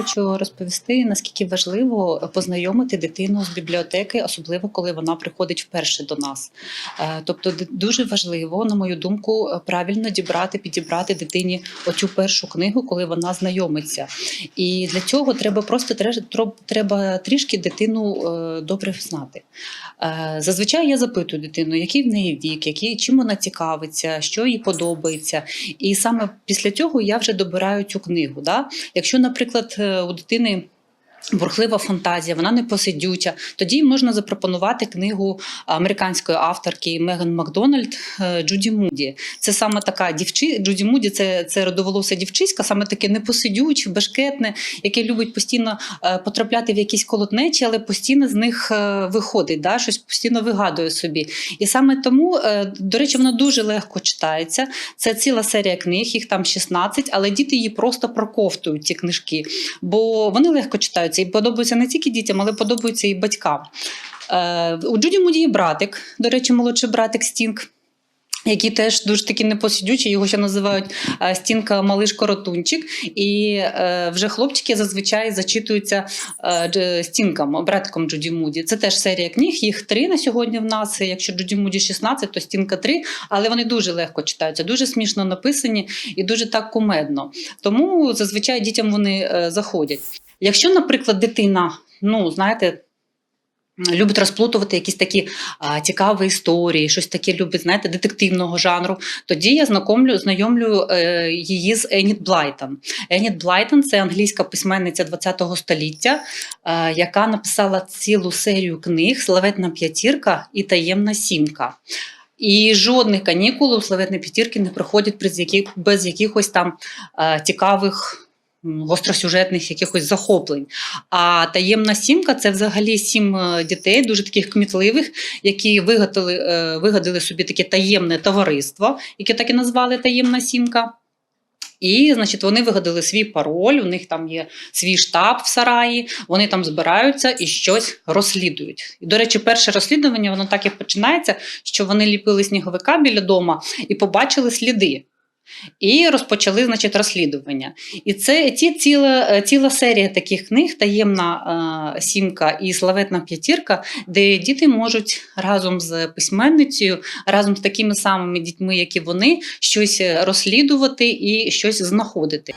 хочу розповісти, наскільки важливо познайомити дитину з бібліотеки, особливо коли вона приходить вперше до нас. Е, Тобто, дуже важливо, на мою думку, е, правильно дібрати, підібрати дитині оцю першу книгу, коли вона знайомиться. І для цього треба просто треба трішки дитину е, добре знати. Зазвичай я запитую дитину, який в неї вік, який, чим вона цікавиться, що їй подобається. І саме після цього я вже добираю цю книгу. Да? Якщо, наприклад, у дитини бурхлива фантазія, вона не посидюча, тоді можна запропонувати книгу американської авторки Меган Макдональд е, Джуді Муді. Це саме така дівчи... Джуді Муді, це, це родоволоса дівчиська, саме таке непосидюче, бешкетне, яке любить постійно е, потрапляти в якісь колотнечі, але постійно з них е, виходить, да? щось постійно вигадує собі. І саме тому, до речі, воно дуже легко читається. Це ціла серія книг, їх там 16, але діти її просто проковтують, ці книжки, бо вони легко читаються і подобаються не тільки дітям, але подобаються і батькам. Е, у Джуді Муді є братик, до речі, молодший братик Стінг. Який теж дуже таки непосидючий, його ще називають е, стінка малиш коротунчик. І е, вже хлопчики зазвичай зачитуються е, стінкам, братком Джуді Муді. Це теж серія книг, їх три на сьогодні в нас. Якщо Джуді Муді 16, то стінка 3, але вони дуже легко читаються, дуже смішно написані і дуже так кумедно. Тому зазвичай дітям вони е, заходять. Якщо, наприклад, дитина, ну знаєте. Любить розплутувати якісь такі а, цікаві історії, щось таке любить, знаєте, детективного жанру. Тоді я знайомлю, знайомлю е, її з Еніт Блайтон. Еніт Блайтон це англійська письменниця ХХ століття, е, яка написала цілу серію книг Славетна п'ятірка і таємна сімка. І жодних канікул у Славетної п'ятірки не проходять без, без якихось там е, цікавих. Гостросюжетних якихось захоплень. А таємна сімка це взагалі сім е, дітей, дуже таких кмітливих, які вигадали, е, вигадали собі таке таємне товариство, яке так і назвали таємна сімка. І, значить, вони вигадали свій пароль, у них там є свій штаб в сараї, вони там збираються і щось розслідують. І, до речі, перше розслідування воно так і починається, що вони ліпили сніговика біля дома і побачили сліди. І розпочали, значить, розслідування. І це ті ціла, е, ціла серія таких книг, таємна е, сімка і славетна п'ятірка, де діти можуть разом з письменницею, разом з такими самими дітьми, як і вони, щось розслідувати і щось знаходити.